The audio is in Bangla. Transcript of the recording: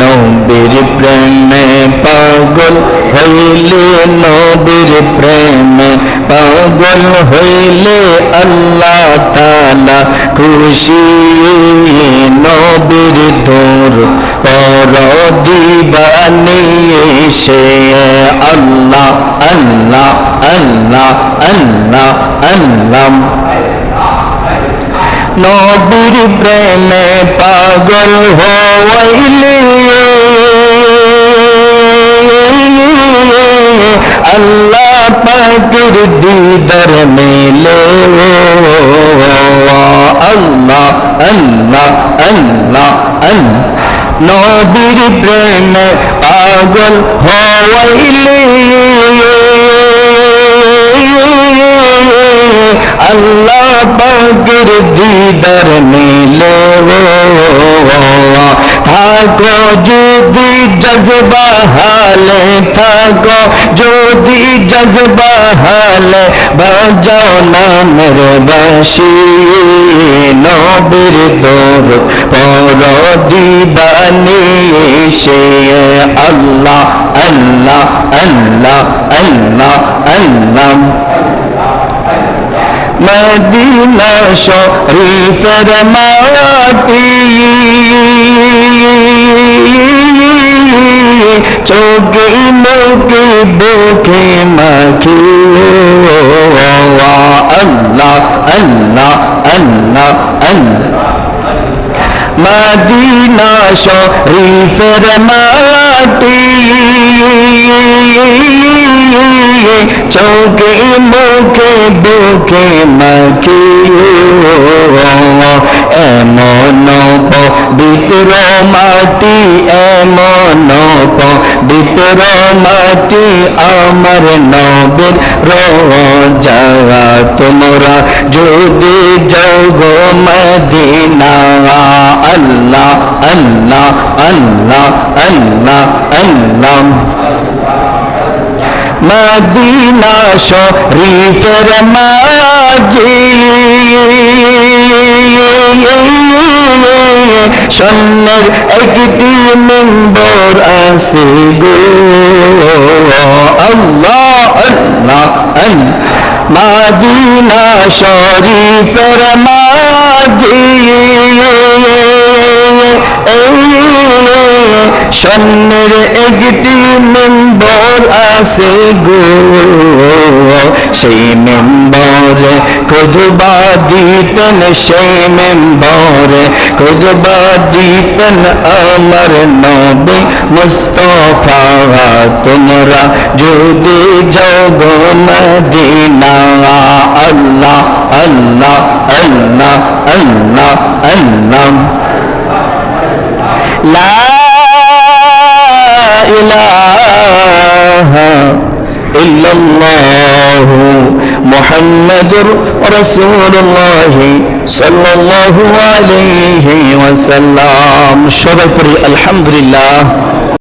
নবীর প্রেমে পাগল হইলে নবীর প্রেমে পাগল হইলে আল্লাহ তালা খুশি নবীর তোর পর দিবানি সে আল্লাহ আল্লাহ আল্লাহ আল্লাহ আল্লাহ। নবীর প্রেমে পাগল হইলে আল্লাহ পাকের দিদার মেলে আল্লাহ আল্লাহ আল্লাহ আল্লাহ। নবীর প্রেমে পাগল হইলে আল্লাহ পাকের দিদার মিলে থাকো যদি জজবা হালে, থাকো যদি জজবা হালে, বাজাও নামের বাসি। নবীর দোর পর দিবানি, সে আল্লাহ আল্লাহ আল্লাহ আল্লাহ আল্লাহ। মদিনা শরীফের মাটি। চোখে মুখে বুকে মাখি। আল্লাহ আল্লাহ আল্লাহ আল্লাহ। মদিনা শরীফের মাটি। চোখে মুখে, বুকে মাখি এমন পবিত্র মাটি, এমন পবিত্র মাটি আমার নবের রোজা। তোমরা যদি যোগ মদিনা, আল্লাহ আল্লাহ আল্লাহ আল্লাহ আল্লাহ। মদিনা শরীফের মাঝি সন্ন্যের একটি মেম্বর আছে গো আল্লাহ আল্লাহ মাদিনা শরীফের মাঝি সন্ন্যের একটি মেম্বর আছে গো। সেই মেম্বরে খুদবা দিতেন, সেই মেম্বরে খুদবা দিতেন আমার নবী মুস্তফা। তোমরা যদি যাও গো মদিনা, আল্লাহ আল্লাহ আল্লাহ আল্লাহ আল্লাহ। لا إله إلا الله محمد رسول الله صلى الله عليه وسلم شبه الحمد لله